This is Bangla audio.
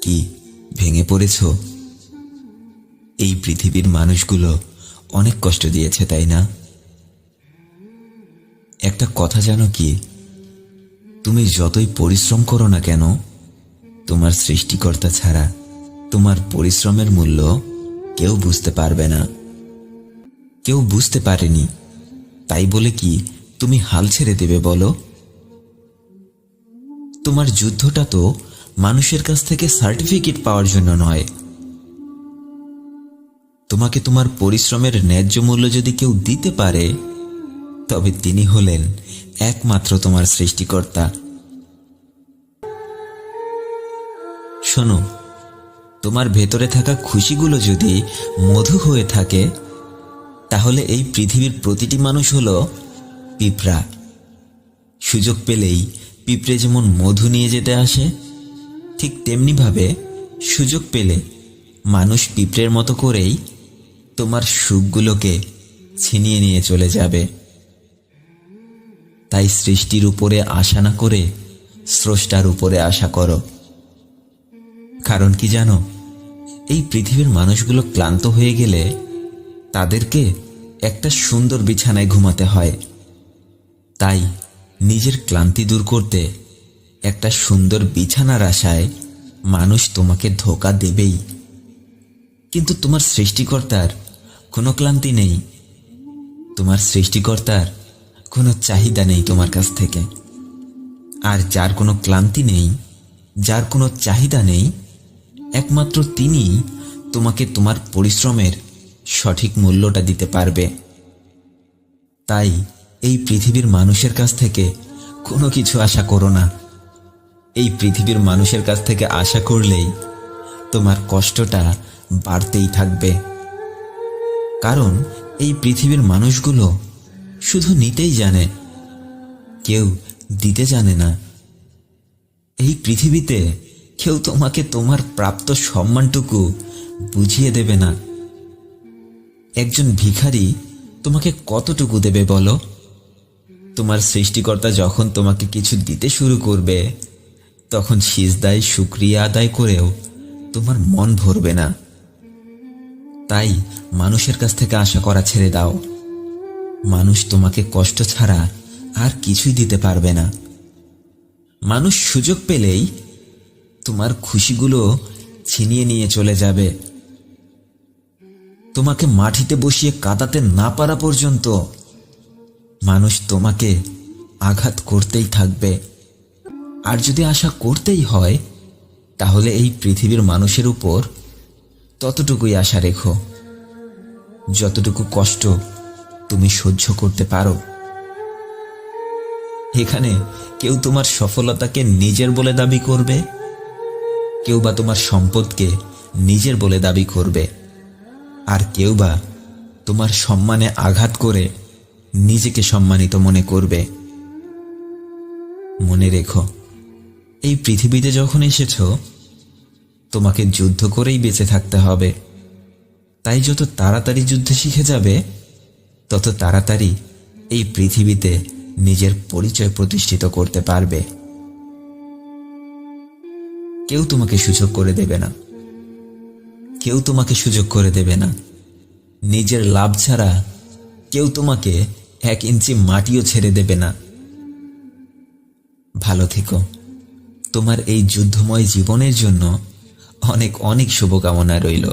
কি ভেঙে পড়েছ? এই পৃথিবীর মানুষগুলো অনেক কষ্ট দিয়েছে, তাই না? একটা কথা জানো কি? তুমি যতই পরিশ্রম করো না কেন, তোমার সৃষ্টিকর্তা ছাড়া তোমার পরিশ্রমের মূল্য কেউ বুঝতে পারবে না। কেউ বুঝতে পারেনি। তাই বলে কি তুমি হাল ছেড়ে দেবে বলো? তোমার যুদ্ধটা তো মানুষের কাছ থেকে সার্টিফিকেট পাওয়ার জন্য নয়। তোমাকে তোমার পরিশ্রমের ন্যায্য মূল্য যদি কেউ দিতে পারে, তবে তিনি হলেন একমাত্র তোমার সৃষ্টিকর্তা। শোনো, তোমার ভেতরে থাকা খুশিগুলো যদি মধু হয়ে থাকে, তাহলে এই পৃথিবীর প্রতিটি মানুষ হলো পিঁপড়া। সুযোগ পেলেই পিঁপড়ে যেমন মধু নিয়ে যেতে আসে ঠিক তেমনিভাবে সুযোগ পেলে মানুষ পিঁপড়ের মতো করেই তোমার সুখগুলোকে ছিনিয়ে নিয়ে চলে যাবে। তাই সৃষ্টির উপরে আশা না করে স্রষ্টার উপরে আশা করো। কারণ কি জানো, এই পৃথিবীর মানুষগুলো ক্লান্ত হয়ে গেলে তাদেরকে একটা সুন্দর বিছানায় ঘুমাতে হয়। তাই নিজের ক্লান্তি দূর করতে একটা সুন্দর বিছানার আশায় মানুষ তোমাকে ধোকা দেবেই। কিন্তু তোমার সৃষ্টিকর্তার কোনো ক্লান্তি নেই। তোমার সৃষ্টিকর্তার কোনো চাহিদা নেই তোমার কাছ থেকে। আর যার কোনো ক্লান্তি নেই, যার কোনো চাহিদা নেই, একমাত্র তিনি তোমাকে তোমার পরিশ্রমের সঠিক মূল্যটা দিতে পারবে। তাই এই পৃথিবীর মানুষের কাছ থেকে কোনো কিছু আশা করো না। এই পৃথিবীর মানুষের কাছ থেকে আশা করলেই তোমার কষ্টটা বাড়তেই থাকবে। কারণ এই পৃথিবীর মানুষগুলো শুধু নিতেই জানে, কেউ দিতে জানে না। এই পৃথিবীতে কেউ তোমাকে তোমার প্রাপ্ত সম্মানটুকু বুঝিয়ে দেবে না। একজন ভিখারি তোমাকে কতটুকু দেবে বলো? তোমার সৃষ্টিকর্তা যখন তোমাকে কিছু দিতে শুরু করবে তখন সিজদায় শুক্রিয়া আদায় করেও তোমার মন ভরবে না। তাই মানুষের কাছ থেকে আশা করা ছেড়ে দাও। মানুষ তোমাকে কষ্ট ছাড়া আর কিছুই দিতে পারবে না। মানুষ সুযোগ পেলেই তোমার খুশিগুলো ছিনিয়ে নিয়ে চলে যাবে। তোমাকে মাটিতে বসিয়ে কাঁদাতে না পারা পর্যন্ত মানুষ তোমাকে আঘাত করতেই থাকবে। আর যদি আশা করতেই হয়, তাহলে এই পৃথিবীর মানুষের উপর ততটুকুই আশা রেখো, যতটুকু কষ্ট তুমি সহ্য করতে পারো। এখানে কেউ তোমার সফলতাকে নিজের বলে দাবি করবে, কেউ বা তোমার সম্পদকে নিজের বলে দাবি করবে, আর কেউ বা তোমার সম্মানে আঘাত করে নিজেকে সম্মানিত মনে করবে। মনে রেখো এই পৃথিবীতে যখন এসেছ, তোমাকে যুদ্ধ করেই বেঁচে থাকতে হবে। তাই যত তাড়াতাড়ি যুদ্ধ শিখে যাবে, তত তাড়াতাড়ি এই পৃথিবীতে নিজের পরিচয় প্রতিষ্ঠিত করতে পারবে। কেউ তোমাকে সুযোগ করে দেবে না। কেউ তোমাকে সুযোগ করে দেবে না। নিজের লাভ ছাড়া কেউ তোমাকে এক ইঞ্চি মাটিও ছেড়ে দেবে না। ভালো থেকো। তোমার এই যুদ্ধময় জীবনের জন্য অনেক অনেক শুভকামনা রইল।